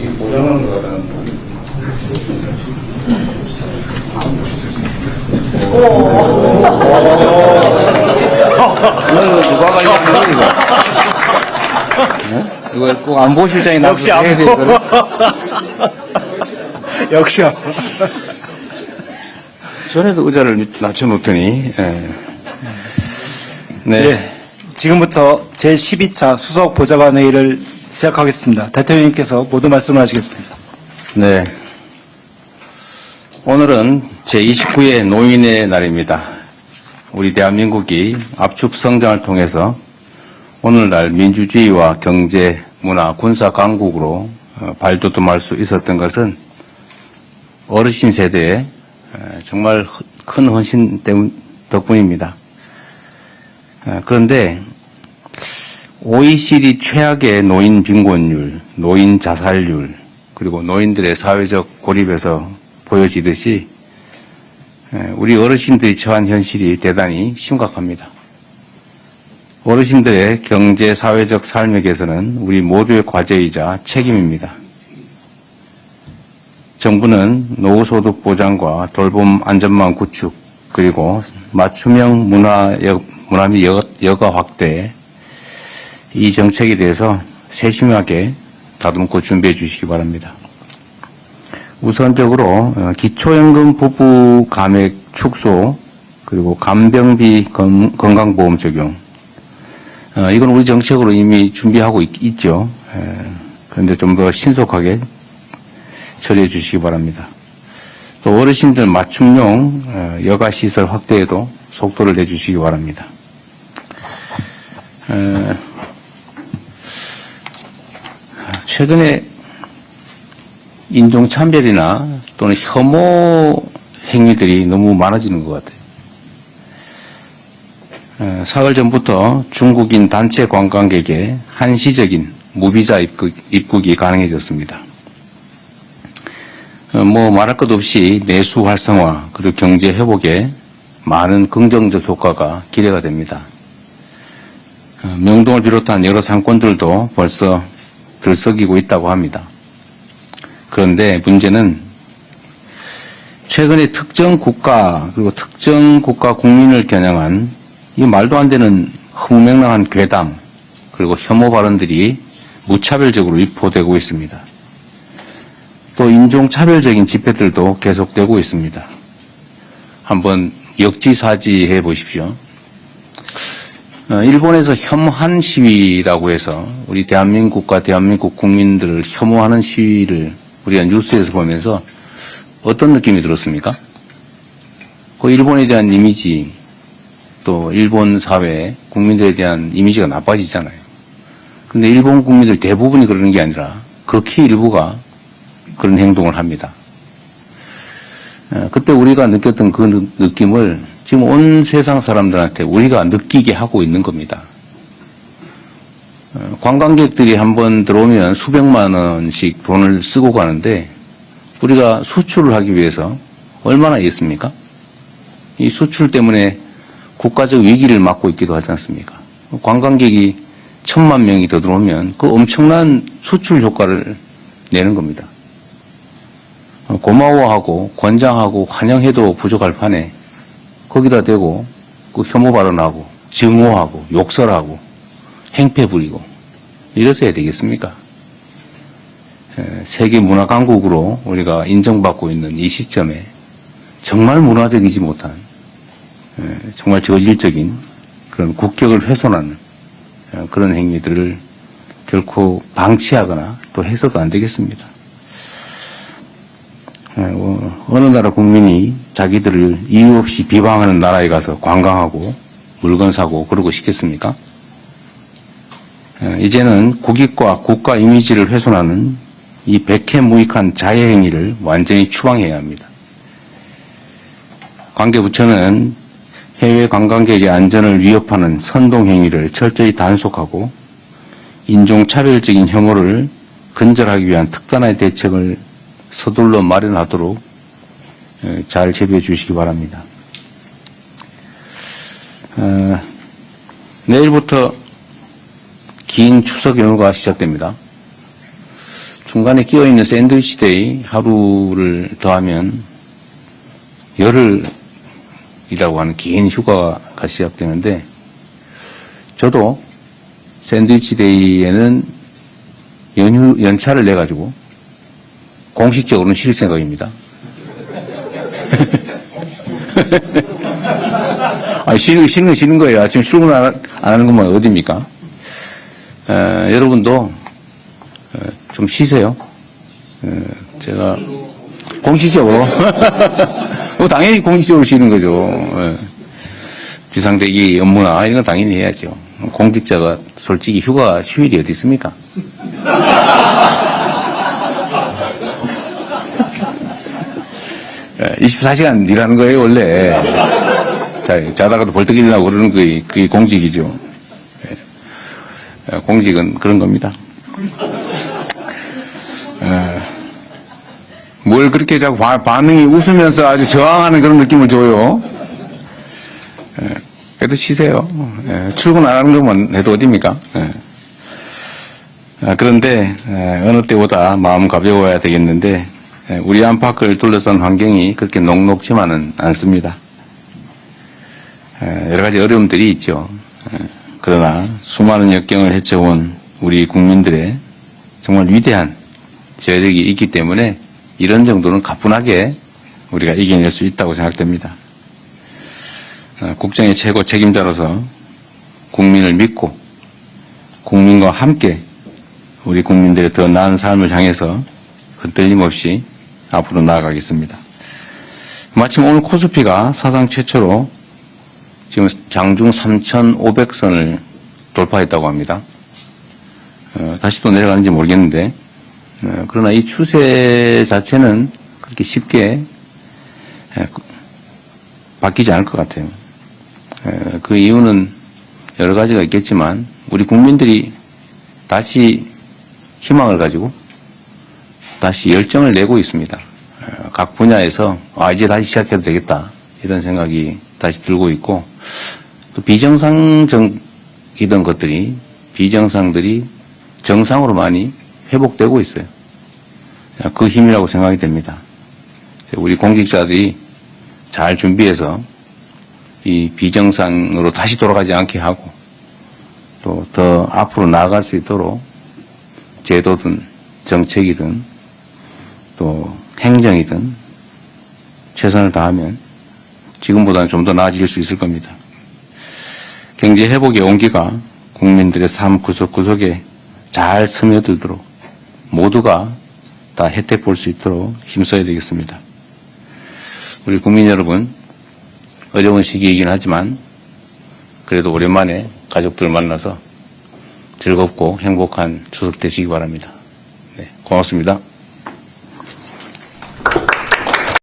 이 모자란 거라는 어. 이거는 누가 관리하는 네? 이거? 네? 이걸 꼭 안보실장이 역시 나와서 해야 돼, 안보. 이거는. 역시 안 보고. 전에도 의자를 낮춰놓더니, 예. 네. 예. 지금부터 제12차 수석 보좌관 회의를 시작하겠습니다. 대통령님께서 모두 말씀을 하시겠습니다. 네. 오늘은 제29회 노인의 날입니다. 우리 대한민국이 압축 성장을 통해서 오늘날 민주주의와 경제, 문화, 군사 강국으로 어, 발돋움할 수 있었던 것은 어르신 세대의 어, 정말 허- 큰 헌신 덕분입니다. 어, 그런데 OECD 최악의 노인 빈곤율, 노인 자살률, 그리고 노인들의 사회적 고립에서 보여지듯이 에, 우리 어르신들이 처한 현실이 대단히 심각합니다. 어르신들의 경제, 사회적 삶에게서는 우리 모두의 과제이자 책임입니다. 정부는 노후소득 보장과 돌봄 안전망 구축, 그리고 맞춤형 문화, 여, 문화 및 여, 여가 확대, 이 정책에 대해서 세심하게 다듬고 준비해 주시기 바랍니다. 우선적으로 어, 기초연금 부부 감액 축소 그리고 간병비 건- 건강보험 적용 어, 이건 우리 정책으로 이미 준비하고 있, 죠 그런데 좀 더 신속하게 처리해 주시기 바랍니다. 또 어르신들 맞춤용 어, 여가 시설 확대에도 속도를 내 주시기 바랍니다. 어, 최근에 인종차별이나 또는 혐오 행위들이 너무 많아지는 것 같아요. 어, 사흘 전부터 중국인 단체 관광객의 한시적인 무비자 입국, 입국이 가능해졌습니다. 어, 뭐 말할 것 없이 내수 활성화 그리고 경제 회복에 많은 긍정적 효과가 기대가 됩니다. 어, 명동을 비롯한 여러 상권들도 벌써 들썩이고 있다고 합니다. 그런데 문제는 최근에 특정 국가 그리고 특정 국가 국민을 겨냥한 이 말도 안 되는 흥맹랑한 괴담 그리고 혐오 발언들이 무차별적으로 유포되고 있습니다. 또 인종차별적인 집회들도 계속되고 있습니다. 한번 역지사지해 보십시오. 어, 일본에서 혐한 시위라고 해서 우리 대한민국과 대한민국 국민들을 혐오하는 시위를 우리가 뉴스에서 보면서 어떤 느낌이 들었습니까? 그 일본에 대한 이미지 또 일본 사회 국민들에 대한 이미지가 나빠지잖아요. 근데 일본 국민들 대부분이 그러는 게 아니라 극히 일부가 그런 행동을 합니다. 어, 그때 우리가 느꼈던 그 느- 느낌을 지금 온 세상 사람들한테 우리가 느끼게 하고 있는 겁니다. 어, 관광객들이 한번 들어오면 수백만 원씩 돈을 쓰고 가는데 우리가 수출을 하기 위해서 얼마나 있습니까? 이 수출 때문에 국가적 위기를 맞고 있기도 하지 않습니까? 관광객이 천만 명이 더 들어오면 그 엄청난 수출 효과를 내는 겁니다. 어, 고마워하고 권장하고 환영해도 부족할 판에 거기다 대고 그 혐오 발언하고 증오하고 욕설하고 행패 부리고 이래서야 되겠습니까? 에, 세계 문화 강국으로 우리가 인정받고 있는 이 시점에 정말 문화적이지 못한 에, 정말 저질적인 그런 국격을 훼손하는 에, 그런 행위들을 결코 방치하거나 또 해서도 안 되겠습니다. 에, 어, 어느 나라 국민이 자기들을 이유 없이 비방하는 나라에 가서 관광하고 물건 사고 그러고 싶겠습니까? 에, 이제는 국익과 국가 이미지를 훼손하는 이 백해무익한 자해 행위를 완전히 추방해야 합니다. 관계부처는 해외 관광객의 안전을 위협하는 선동 행위를 철저히 단속하고 인종차별적인 혐오를 근절하기 위한 특단의 대책을 서둘러 마련하도록 에, 잘 제비해 주시기 바랍니다. 어, 내일부터 긴 추석 연휴가 시작됩니다. 중간에 끼어있는 샌드위치 데이 하루를 더하면 열흘이라고 하는 긴 휴가가 시작되는데 저도 샌드위치 데이에는 연휴, 연차를 내가지고 공식적으로는 쉴 생각입니다. 아니, 쉬는, 거- 쉬는 거 쉬는 거예요. 아침 출근 안, 하- 안 하는 것만 어딥니까? 에, 여러분도 에, 좀 쉬세요. 에, 제가 공식적으로 뭐 당연히 공식적으로 쉬는 거죠. 예. 비상대기 업무나 이런 건 당연히 해야죠. 공직자가 솔직히 휴가 휴일이 어디 있습니까? 24시간 일하는 거예요, 원래. 자, 자다가도 벌떡 일어나고 그러는 게, 그게 공직이죠. 예. 예, 공직은 그런 겁니다. 예. 뭘 그렇게 자꾸 바- 반응이 웃으면서 아주 저항하는 그런 느낌을 줘요. 예, 그래도 쉬세요. 예, 출근 안 하는 것만 해도 어딥니까? 예. 아, 그런데 예, 어느 때보다 마음 가벼워야 되겠는데 예, 우리 안팎을 둘러싼 환경이 그렇게 녹록지만은 않습니다. 예, 여러 가지 어려움들이 있죠. 예, 그러나 수많은 역경을 헤쳐온 우리 국민들의 정말 위대한 재력이 있기 때문에 이런 정도는 가뿐하게 우리가 이겨낼 수 있다고 생각됩니다. 어, 국정의 최고 책임자로서 국민을 믿고 국민과 함께 우리 국민들의 더 나은 삶을 향해서 흔들림 없이 앞으로 나아가겠습니다. 마침 오늘 코스피가 사상 최초로 지금 장중 3,500선을 돌파했다고 합니다. 어, 다시 또 내려가는지 모르겠는데 어, 그러나 이 추세 자체는 그렇게 쉽게 에, 그- 바뀌지 않을 것 같아요. 에, 그 이유는 여러 가지가 있겠지만 우리 국민들이 다시 희망을 가지고 다시 열정을 내고 있습니다. 에, 각 분야에서 아 이제 다시 시작해도 되겠다 이런 생각이 다시 들고 있고 또 비정상적이던 것들이 비정상들이 정상으로 많이 회복되고 있어요. 그 힘이라고 생각이 됩니다. 우리 공직자들이 잘 준비해서 이 비정상으로 다시 돌아가지 않게 하고 또 더 앞으로 나아갈 수 있도록 제도든 정책이든 또 행정이든 최선을 다하면 지금보다는 좀 더 나아질 수 있을 겁니다. 경제 회복의 온기가 국민들의 삶 구석구석에 잘 스며들도록 모두가 다 혜택 볼 수 있도록 힘써야 되겠습니다. 우리 국민 여러분, 어려운 시기이긴 하지만 그래도 오랜만에 가족들 만나서 즐겁고 행복한 추석 되시기 바랍니다. 네, 고맙습니다.